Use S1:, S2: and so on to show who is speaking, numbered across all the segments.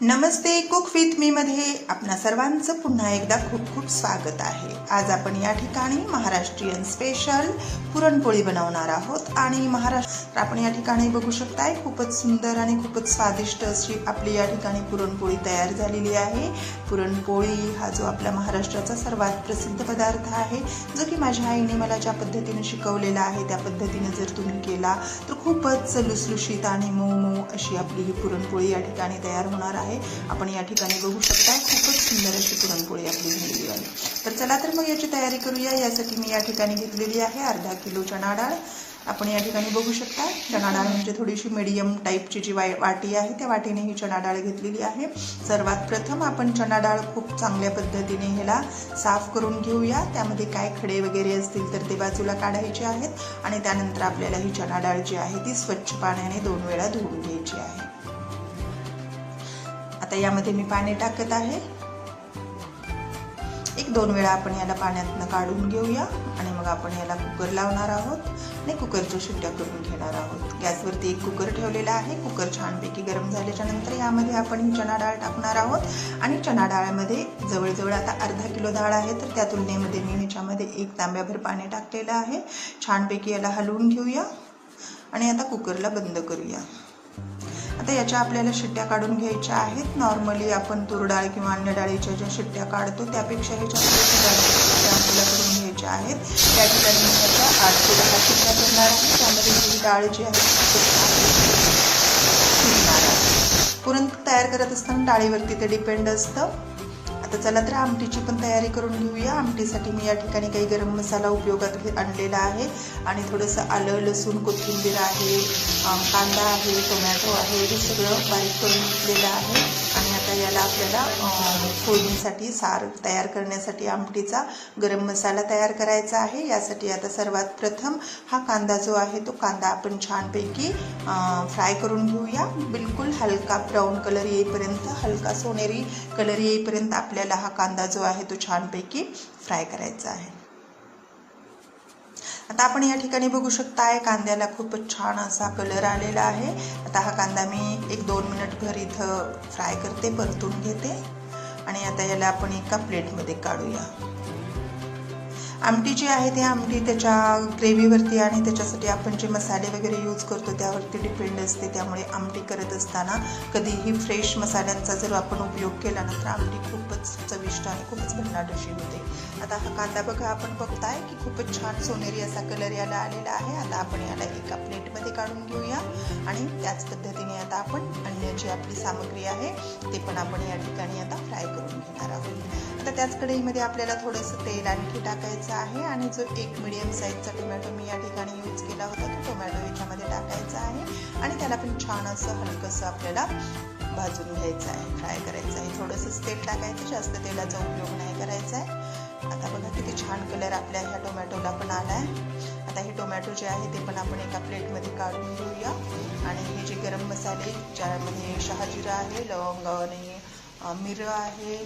S1: Namaste cook with me मध्ये आपणा सर्वांचं पुन्हा एकदा खूप खूप स्वागत आहे. आज आपण या ठिकाणी महाराष्ट्रीयन स्पेशल पुरणपोळी बनवणार आहोत आणि महाराष्ट्र आपण या ठिकाणी बघू शकताय खूपच सुंदर आणि खूपच स्वादिष्ट अशी आपली या ठिकाणी पुरणपोळी तयार झालेली आहे. पुरणपोळी हा जो आपल्या महाराष्ट्राचा सर्वात प्रसिद्ध पदार्थ आहे जो की माझ्या आईने मला ज्या पद्धतीने शिकवलेला आहे त्या पद्धतीने जर तुम्ही केला तर खूपच लुसलुशीत आणि मऊ मऊ अशी आपली ही पुरणपोळी या ठिकाणी तयार होणार आहे. आपण या ठिकाणी बघू शकता खूपच सुंदर अशी पुरणपोळी आपली झालेली आहे. तर चला तर मग याची तयारी करूया. यासाठी मी या ठिकाणी घेतलेली आहे अर्धा किलो चणा डाळ. आपण या ठिकाणी बघू शकता चणा डाळ म्हणजे थोडीशी मीडियम टाईपची जी वाय वाटी आहे त्या वाटीने ही चणा डाळ घेतलेली आहे. सर्वात प्रथम आपण चणा डाळ खूप चांगल्या पद्धतीने ह्याला साफ करून घेऊया. त्यामध्ये काय खडे वगैरे असतील तर ते बाजूला काढायचे आहेत आणि त्यानंतर आपल्याला ही चणा डाळ जी आहे ती स्वच्छ पाण्याने दोन वेळा धुवून घ्यायची आहे. आता यामध्ये मी पाणी टाकत आहे. एक दोन वेळा आपण याला पाण्यातनं काढून घेऊया आणि मग आपण याला कुकर लावणार आहोत आणि कुकरच्या शिट्ट्या करून घेणार आहोत. गॅसवरती एक कुकर ठेवलेला आहे. कुकर छानपैकी गरम झाल्याच्यानंतर यामध्ये आपण चणा डाळ टाकणार आहोत. आणि चणा डाळमध्ये जवळजवळ आता अर्धा किलो डाळ आहे तर त्या तुलनेमध्ये मी ह्याच्यामध्ये एक तांब्याभर पाणी टाकलेलं आहे. छानपैकी याला हलवून घेऊया आणि आता कुकरला बंद करूया. आता याच्या आपल्याला शिट्ट्या काढून घ्यायच्या आहेत. नॉर्मली आपण तुरडाळ किंवा अन्य डाळीच्या ज्या शिट्ट्या काढतो त्यापेक्षा ह्याच्या शिट्ट्या आपल्याला करून घ्यायच्या आहेत. त्या ठिकाणी मी आठ ते दहा शिट्ट्या करणार आहे. त्यामध्ये ही डाळ जी आहे पुरण तयार करत असताना डाळीवरती ते डिपेंड असतं. आता चला तर आमटीची पण तयारी करून घेऊया. आमटीसाठी मी या ठिकाणी काही गरम मसाला उपयोगात घे आणलेला आहे. आणि थोडंसं आलं लसूण कोथिंबीर आहे कांदा आहे टोमॅटो आहे हे सगळं बारीक करून घेतलेलं आहे. याला आपल्याला फोडणीसाठी सार तयार करण्यासाठी आमटीचा गरम मसाला तयार करायचा आहे. यासाठी आता सर्वात प्रथम हा कांदा जो आहे तो कांदा आपण छानपैकी फ्राय करून घेऊया. बिलकुल हलका ब्राऊन कलर येईपर्यंत हलका सोनेरी कलर येईपर्यंत आपल्याला हा कांदा जो आहे तो छानपैकी फ्राय करायचा आहे. आता आपण या ठिकाणी बघू शकताय कांद्याला खूपच छान असा कलर आलेला आहे. आता हा कांदा मी एक दोन मिनिटभर इथं फ्राय करते परतून घेते. आणि आता याला आपण एका प्लेटमध्ये काढूया. आमटी जी आहे ती आमटी त्याच्या ग्रेव्हीवरती आणि त्याच्यासाठी आपण जे मसाले वगैरे यूज करतो त्यावरती डिपेंड असते. त्यामुळे आमटी करत असताना कधीही फ्रेश मसाल्यांचा जर आपण उपयोग केला ना तर आमटी खूपच चविष्ट आणि खूपच भन्नाट अशी होते. आता हा कांदा बघा आपण बघताय की खूपच छान सोनेरी असा कलर याला आलेला आहे. आता आपण याला एका प्लेटमध्ये काढून घेऊया. आणि त्याच पद्धतीने आता आपण अन्य जी आपली सामग्री आहे ते पण आपण या ठिकाणी आता फ्राय करून घेणार आहोत. आता त्याच कढईमध्ये आपल्याला थोडंसं तेल आणखी टाकायचं आहे आणि जो एक मिडियम साईजचा टोमॅटो मी या ठिकाणी यूज केला होता तो टोमॅटो याच्यामध्ये टाकायचा आहे आणि त्याला पण छान असं हलकंसं आपल्याला भाजून घ्यायचं आहे फ्राय करायचं आहे. थोडंसंच तेल टाकायचं जास्त तेलाचा उपयोग नाही करायचा आहे. आता बघा किती छान कलर आपल्या ह्या टोमॅटोला पण आला आहे आता हे टोमॅटो जे आहे ते पण आपण एका प्लेटमध्ये काढून घेऊया. आणि हे जे गरम मसाले ज्यामध्ये शहाजिरा आहे लवंग आणि मिरं आहे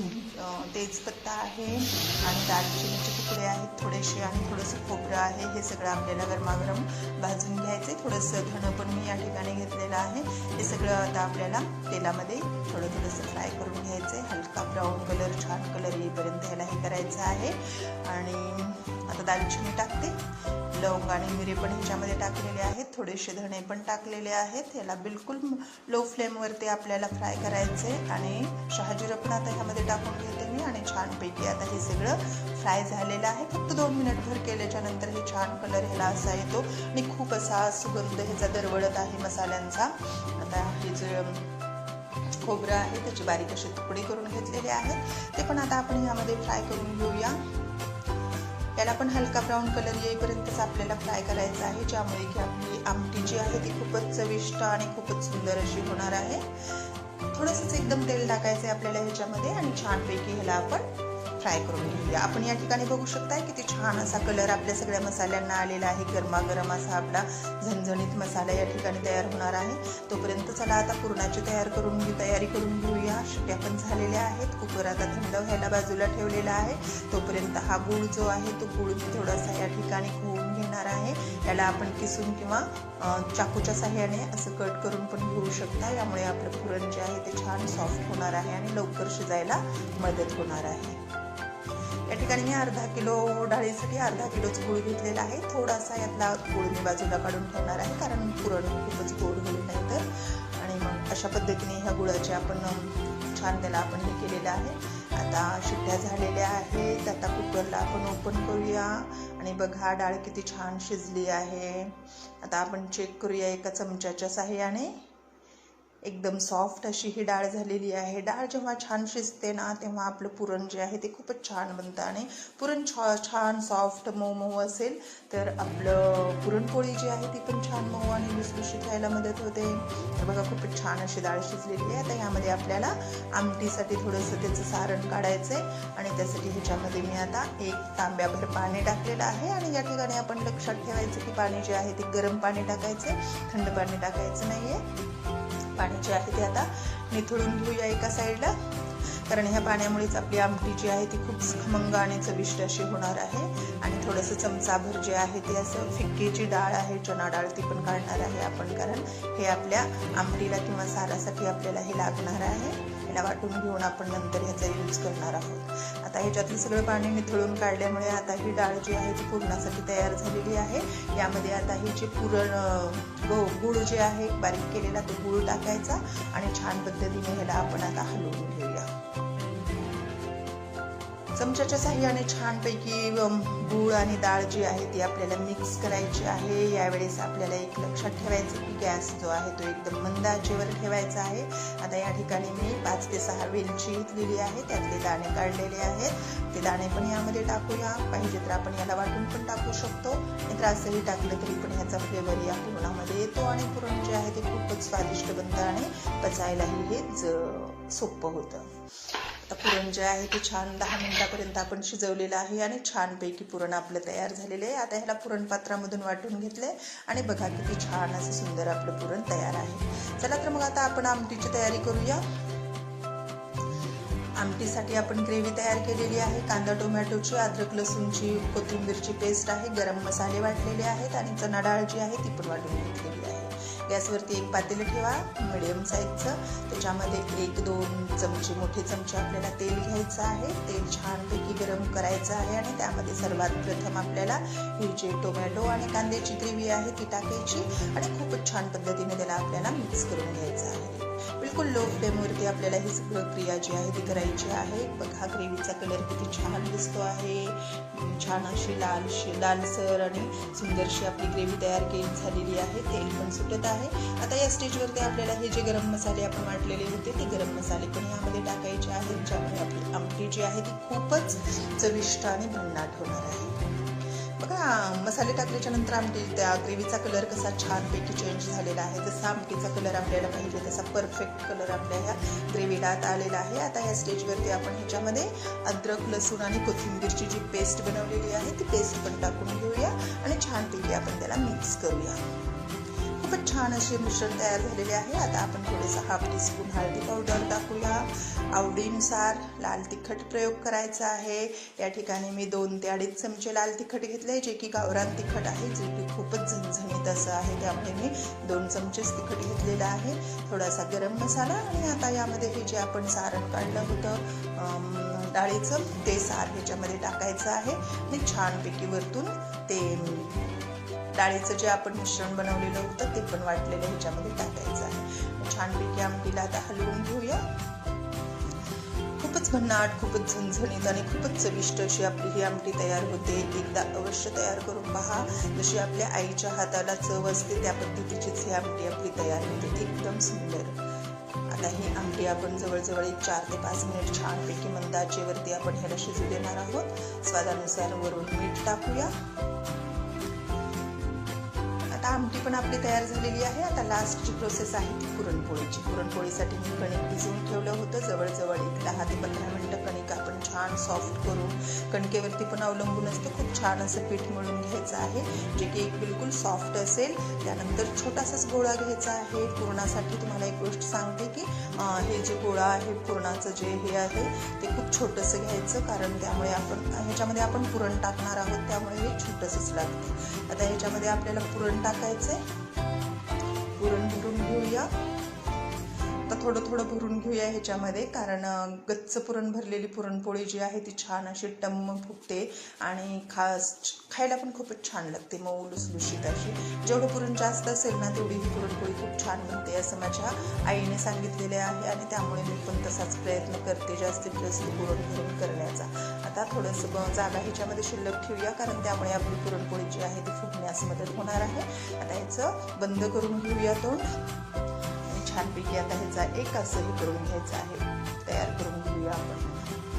S1: तेजपत्ता आहे आणि दालचिनीचे तुकडे आहेत थोडेसे आणि थोडंसं खोबरं आहे. हे सगळं आपल्याला गरमागरम भाजून घ्यायचं आहे थोडंसं धणं पण मी या ठिकाणी घेतलेलं आहे. हे सगळं आता आपल्याला तेलामध्ये थोडं थोडंसं फ्राय करून घ्यायचं आहे हलका ब्राऊन कलर छान कलर येईपर्यंत ह्याला हे करायचं आहे. आणि आता दालचिनी टाकते. लवंग आणि मिरे पण ह्याच्यामध्ये टाकलेले आहेत. थोडेसे धणे पण टाकलेले आहेत. ह्याला बिलकुल लो फ्लेमवरती आपल्याला फ्राय करायचे आणि शहाजीरं पण आता ह्यामध्ये टाकून घेते मी. आणि छानपैकी आता हे सगळं फ्राय झालेलं आहे. फक्त दोन मिनिटभर केल्याच्यानंतर हे छान कलर ह्याला असा येतो. आणि खूप असा सुगंध ह्याचा दरवळत आहे मसाल्यांचा. आता हे जे खोबरं आहे त्याचे बारीक असे तुकडे करून घेतलेले आहेत ते पण आता आपण ह्यामध्ये फ्राय करून घेऊया. याला पण हलका ब्राऊन कलर येईपर्यंतच आपल्याला फ्राय करायचा आहे ज्यामुळे की आपली आमटी जी आहे ती खूपच चविष्ट आणि खूपच सुंदर अशी होणार आहे. थोडंसंच एकदम तेल टाकायचं आहे आपल्याला ह्याच्यामध्ये आणि छानपैकी ह्याला आपण फ्राय करून घेऊया. आपण या ठिकाणी बघू शकताय किती छान असा कलर आपल्या सगळ्या मसाल्यांना आलेला आहे. गरमागरम असा आपला झणझणीत मसाला या ठिकाणी तयार होणार आहे. तोपर्यंत चला आता पुरणाची तयार करून घेऊ तयारी करून घेऊया. शिट्या पण झालेल्या आहेत. कुकर आता थंड व्हायला बाजूला ठेवलेला आहे. तोपर्यंत हा गूळ जो आहे तो गूळ मी थोडासा या ठिकाणी खोवून घेणार आहे. याला आपण किसून किंवा चाकूच्या साह्याने असं कट करून पण घेऊ शकता. यामुळे आपलं पुरण जे आहे ते छान सॉफ्ट होणार आहे आणि लवकर शिजायला मदत होणार आहे. या ठिकाणी मी अर्धा किलो डाळीसाठी अर्धा किलोच गूळ घेतलेला आहे. थोडासा यातला गुळ मी बाजूला काढून ठेवणार आहे कारण पुरण खूपच गोड होईल नाही तर आणि मग अशा पद्धतीने ह्या गुळाचे आपण छान त्याला आपण हे केलेलं आहे. आता शिट्ट्या झालेल्या आहेत आता कुकरला आपण ओपन करूया. आणि बघा डाळ किती छान शिजली आहे. आता आपण चेक करूया एका चमच्याच्या साह्याने. एकदम सॉफ्ट अशी ही डाळ झालेली आहे. डाळ जेव्हा छान शिजते ना तेव्हा आपलं पुरण जे आहे ते खूपच छान बनतं आणि पुरण छा छान सॉफ्ट मऊ मऊ असेल तर आपलं पुरणपोळी जी आहे ती पण छान मऊ आणि लुसलुशीत व्हायला मदत होते. तर बघा खूपच छान अशी डाळ शिजलेली आहे. आता यामध्ये आपल्याला आमटीसाठी थोडंसं त्याचं सारण काढायचं आहे आणि त्यासाठी ह्याच्यामध्ये मी आता एक तांब्याभर पाणी टाकलेलं आहे आणि या ठिकाणी आपण लक्षात ठेवायचं की पाणी जे आहे ते गरम पाणी टाकायचं थंड पाणी टाकायचं नाही आहे पाणी जे आहे ते आता. निथळून घेऊया एका साईडला कारण ह्या पाण्यामुळेच आपली आमटी जी आहे ती खूप खमंग आणि चविष्ट अशी होणार आहे. आणि थोडंसं चमचाभर जे आहे ते असं फिक्कीची डाळ आहे चना डाळ ती पण काढणार आहे आपण. कारण हे आपल्या आमटीला किंवा सारासाठी आपल्याला हे लागणार आहे. याला वाटून घेऊन आपण नंतर ह्याचा यूज करणार आहोत. आता ह्याच्यातलं सगळं पाणी निथळून काढल्यामुळे आता ही डाळ जी आहे ती पुरणासाठी तयार झालेली आहे. यामध्ये आता ही जे पुरण गहू गुळ जे आहे बारीक केलेला तो गुळ टाकायचा आणि छान पद्धतीने ह्याला आपण आता हलवून चमच्याच्या साह्याने छानपैकी गूळ आणि डाळ जी आहे ती आपल्याला मिक्स करायची आहे. यावेळेस आपल्याला एक लक्षात ठेवायचं की गॅस जो आहे तो एकदम मंद आचेवर ठेवायचा आहे. आता या ठिकाणी मी पाच ते सहा वेलची घेतलेली आहे. त्यातले दाणे काढलेले आहेत. ते दाणे पण यामध्ये टाकूया. पाहिजे तर आपण याला वाटून पण टाकू शकतो. नाहीतर असंही टाकलं तरी पण ह्याचा फ्लेवर या पुरणामध्ये येतो. आणि पुरण जे आहे ते खूपच स्वादिष्ट बनतं आणि पचायलाही हे सोपं होतं. आता पुरण जे आहे ते छान दहा मिनिटापर्यंत आपण शिजवलेलं आहे आणि छानपैकी पुरण आपलं तयार झालेलं आहे. आता ह्याला पुरणपात्रामधून वाटून आहे आणि बघा किती छान असं सुंदर आपलं पुरण तयार आहे. चला तर मग आता आपण आमटीची तयारी करूया. आमटीसाठी आपण ग्रेव्ही तयार केलेली आहे कांदा टोमॅटोची अद्रक लसूणची कोथिंबीरची पेस्ट आहे गरम मसाले वाटलेले आहेत आणि चणा डाळ जी आहे ती पण वाटून घेतलेली आहे. गॅसवरती एक पातेलं ठेवा मिडियम साईजचं. त्याच्यामध्ये एक दोन चमचे मोठे चमचे आपल्याला तेल घ्यायचं आहे. तेल छानपैकी गरम करायचं आहे आणि त्यामध्ये सर्वात प्रथम आपल्याला हिरचे टोमॅटो आणि कांद्याची ग्रेव्ही आहे ती टाकायची आणि खूपच छान पद्धतीने त्याला आपल्याला मिक्स करून घ्यायचं आहे. बिलकुल लो आपल्याला ही सगळं क्रिया जी आहे ती करायची आहे. बघा ग्रेव्हीचा कलर किती छान दिसतो आहे. छान अशी लाल लालसर आणि सुंदरशी आपली ग्रेव्ही तयार केली झालेली आहे. तेल पण सुटत आहे. आता या स्टेजवरती आपल्याला हे जे गरम मसाले आपण वाटलेले होते ते गरम मसाले पण यामध्ये टाकायचे आहेत ज्यामुळे आपली आमटी जी आहे ती खूपच चविष्ट आणि भन्नाट होणार आहे. बघा मसाले टाकल्याच्या नंतर आमटी त्या ग्रेव्हीचा कलर कसा छानपैकी चेंज झालेला आहे. जसा आमटीचा कलर आपल्याला पाहिजे तसा परफेक्ट कलर आपल्या ह्या ग्रेव्हीला आता आलेला आहे. आता या स्टेजवरती आपण ह्याच्यामध्ये अद्रक लसूण आणि कोथिंबीरची जी पेस्ट बनवलेली आहे ती पेस्ट पण टाकून घेऊया आणि छानपैकी आपण त्याला मिक्स करूया. खूपच छान असे मिश्रण तयार झालेले आहे. आता आपण थोडेसा हाफ टीस्पून हळदी पावडर टाकूया. आवडीनुसार लाल तिखट प्रयोग करायचा आहे. या ठिकाणी मी दोन ते अडीच चमचे लाल तिखट घेतले जे की गावरान तिखट आहे जे की खूपच झणझणीत असं आहे. त्यामुळे मी दोन चमचेच तिखट घेतलेलं आहे. थोडासा गरम मसाला आणि आता यामध्ये हे जे आपण सारण काढलं होतं डाळीचं ते सार ह्याच्यामध्ये टाकायचं आहे. आणि छानपैकी वरतून ते डाळीचं जे आपण मिश्रण बनवलेलं होतं ते पण वाटलेलं ह्याच्यामध्ये टाकायचं आहे. छानपैकी आमटीला आता हलवून घेऊया. खूपच भन्नाट खूपच झणझणीत आणि खूपच चविष्ट अशी आपली ही आमटी तयार होते. एकदा अवश्य तयार करून पहा. जशी आपल्या आईच्या हाताला चव असते त्या पद्धतीचीच ही आमटी आपली तयार होते. एकदम सुंदर. आता ही आमटी आपण जवळजवळ एक चार ते पाच मिनिट छानपैकी मंदाचेवरती आपण ह्याला शिजू देणार आहोत. स्वादानुसार वरून मीठ टाकूया. आमटी पण आपली तयार झालेली आहे. आता लास्टची प्रोसेस आहे ती पुरणपोळीची. पुरणपोळीसाठी मी कणिक भिजवून ठेवलं होतं. जवळजवळ एक दहा ते पंधरा मिनटं कणिक आपण छान सॉफ्ट करून कणकेवरती पण अवलंबून असतं. खूप छान असं पीठ मिळून घ्यायचं आहे. जे की एक बिलकुल सॉफ्ट असेल. त्यानंतर छोटासाच गोळा घ्यायचा आहे. पुरणासाठी तुम्हाला एक गोष्ट सांगते की हे जे गोळा आहे पुरणाचं जे हे आहे ते खूप छोटंसं घ्यायचं. कारण त्यामुळे आपण ह्याच्यामध्ये आपण पुरण टाकणार आहोत. त्यामुळे हे छोटंसंच लागतं. आता ह्याच्यामध्ये आपल्याला पुरण टाकायचं पुरण भरून घेऊया. आता थोडं थोडं भरून घेऊया ह्याच्यामध्ये कारण गच्च पुरण भरलेली पुरणपोळी जी आहे ती छान अशी टम्म फुटते आणि खास खायला पण खूपच छान लागते मऊ लुसलुशीत अशी. जेवढं पुरण जास्त असेल ना तेवढी ही पुरणपोळी खूप छान बनते असं माझ्या आईने सांगितलेले आहे आणि त्यामुळे मी पण तसाच प्रयत्न करते जास्तीत जास्त पुरण भरून करण्याचा. आता थोडंसं जागा ह्याच्यामध्ये शिल्लक ठेवूया कारण त्यामुळे आपली पुरणपोळी जी आहे ती फुटण्यास मदत होणार आहे. आता ह्याचं बंद करून घेऊया तोंड. आणि छानपैकी आता ह्याचा एक असंही करून घ्यायचं आहे. तयार करून घेऊया आपण.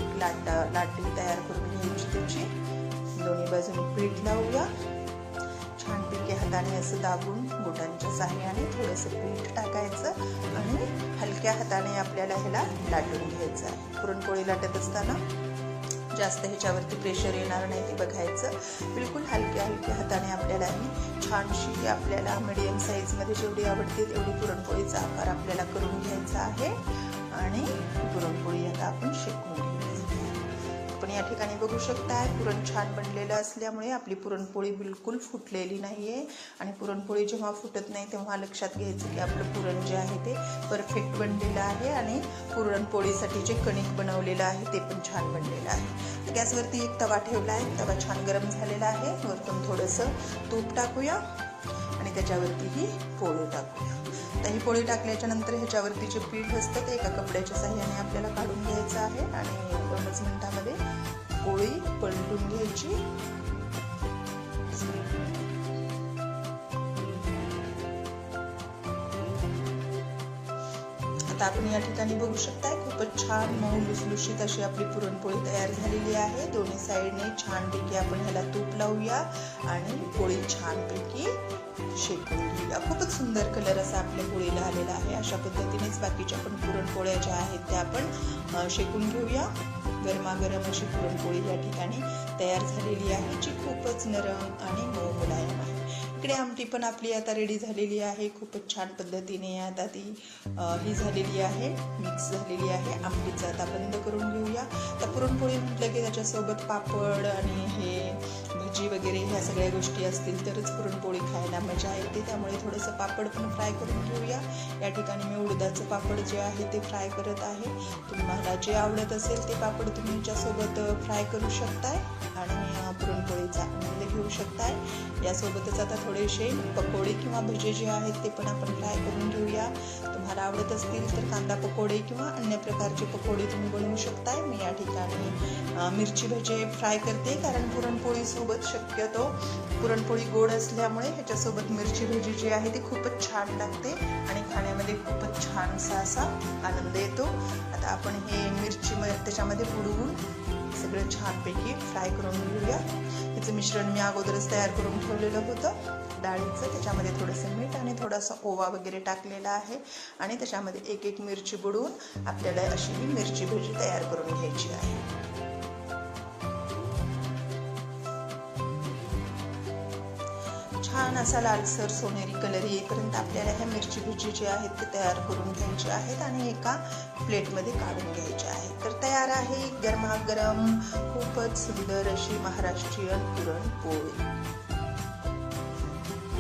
S1: एक लाटा लाटी तयार करून घ्यायची त्याची. दोन्ही बाजूने पीठ लावूया. छानपैकी हाताने असं दाबून बोटांच्या साह्याने थोडंसं पीठ टाकायचं आणि हलक्या हाताने आपल्याला ह्याला लाटून घ्यायचं आहे. पुरणपोळी लाटत असताना जास्त ह्याच्यावरती प्रेशर येणार नाही ते बघायचं. बिलकुल हलक्या हलक्या हाताने आपल्याला ही छानशी आपल्याला मिडियम साईजमध्ये जेवढी आवडते तेवढी पुरणपोळीचा आकार आपल्याला करून घ्यायचा आहे. आणि पुरणपोळी आता आपण शेकून या ठिकाणी बघू शकताय. पुरण छान बनलेलं असल्यामुळे आपली पुरणपोळी बिलकुल फुटलेली नाही आहे आणि पुरणपोळी जेव्हा फुटत नाही तेव्हा लक्षात घ्यायचं की आपलं पुरण जे आहे ते परफेक्ट बनलेलं आहे आणि पुरणपोळीसाठी जे कणिक बनवलेलं आहे ते पण छान बनलेलं आहे. तर गॅसवरती एक तवा ठेवला आहे तवा छान गरम झालेला आहे. वरतून थोडंसं तूप टाकूया आणि त्याच्यावरती ही पोळी टाकूया. तर ही पोळी टाकल्याच्या नंतर ह्याच्यावरती जे पीठ असतं ते एका कपड्याच्या साह्याने आपल्याला काढून घ्यायचं आहे आणि दोनच मिनिटामध्ये पोळी पलटून घ्यायची. आता आपण या ठिकाणी बघू शकताय खूपच छान मऊ लुसलुशीत अशी आपली पुरणपोळी तयार झालेली आहे. दोन्ही साईडने छानपैकी आपण ह्याला तूप लावूया आणि पोळी छानपैकी शेकून घेऊया. खूपच सुंदर कलर असा आपल्या पोळीला आलेला आहे. अशा पद्धतीनेच बाकीच्या पण पुरणपोळ्या ज्या आहेत त्या आपण शेकून घेऊया. गरमागरम अशी पुरणपोळी या ठिकाणी तयार झालेली आहे जी खूपच नरम आणि मऊ मुलायम आहे. इकडे आमटी पण आपली आता रेडी झालेली आहे. खूपच छान पद्धतीने आता ती ही झालेली आहे. मिक्स झालेली आहे. आमटीचं आता बंद करून घेऊया. तर पुरणपोळी म्हटलं की त्याच्यासोबत पापड आणि हे भजी वगैरे ह्या सगळ्या गोष्टी असतील तरच पुरणपोळी खायला मजा येते. त्यामुळे थोडंसं पापड पण फ्राय करून घेऊया. या ठिकाणी मी उडदाचं पापड जे आहे ते फ्राय करत आहे. तुम्हाला जे आवडत असेल ते पापड तुम्ही याच्यासोबत फ्राय करू शकताय. आणि पुरणपोळीचा घेऊ शकताय. यासोबतच आता थोडेसे पकोडे किंवा भजे जे आहेत ते पण आपण फ्राय करून घेऊया. तुम्हाला आवडत असतील तर कांदा पकोडे किंवा अन्य प्रकारचे पकोडे तुम्ही बनवू शकताय. मी या ठिकाणी मिरची भजे फ्राय करते कारण पुरणपोळीसोबत शक्यतो पुरणपोळी गोड असल्यामुळे ह्याच्यासोबत मिरची भजी जी आहे ती खूपच छान लागते आणि खाण्यामध्ये खूपच छानसा असा आनंद येतो. आता आपण हे मिरची त्याच्यामध्ये बुडवून सगळं छानपैकी फ्राय करून घेऊया. त्याचं मिश्रण मी अगोदरच तयार करून ठेवलेलं होतं. डाळीचं त्याच्यामध्ये थोडंसं मीठ आणि थोडासा ओवा वगैरे टाकलेला आहे. आणि त्याच्यामध्ये एक एक मिरची बुडवून आपल्याला अशी ही मिरची भजी तयार करून घ्यायची आहे. छान असा लालसर सोनेरी कलर येईपर्यंत आपल्याला ह्या मिरची भुजी जी आहेत ते तयार करून घ्यायची आहेत आणि एका प्लेटमध्ये काढून घ्यायचे आहेत तर तयार आहे गरमागरम खूपच सुंदर अशी महाराष्ट्रीयन पुरणपोळी.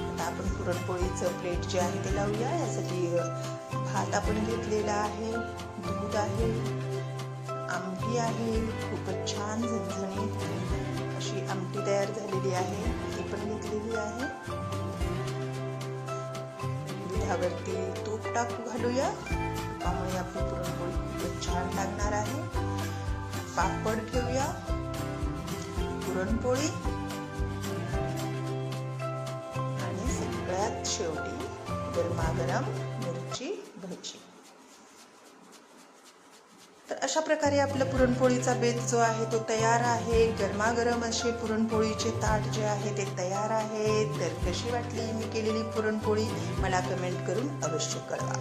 S1: आता आपण पुरणपोळीचं प्लेट जे आहे ते लावूया. यासाठी भात आपण घेतलेला आहे दूध आहे आमटी आहे खूपच छान झणझणीत. अशी आमटी तयार झालेली आहे. ती पण घेतलेली आहे. दुधावरती तूप टाकू घालूया. त्यामुळे आपली पुरणपोळी खूपच छान लागणार आहे. पापड ठेवूया. पुरणपोळी. आणि सगळ्यात शेवटी गरमागरम मिरची भजी. अशा प्रकारे आपलं पुरणपोळीचा बेत जो आहे तो तयार आहे. गरमागरम असे पुरणपोळीचे ताट जे आहे ते तयार आहे तर कशी वाटली मी केलेली पुरणपोळी? मला कमेंट करून अवश्य कळवा.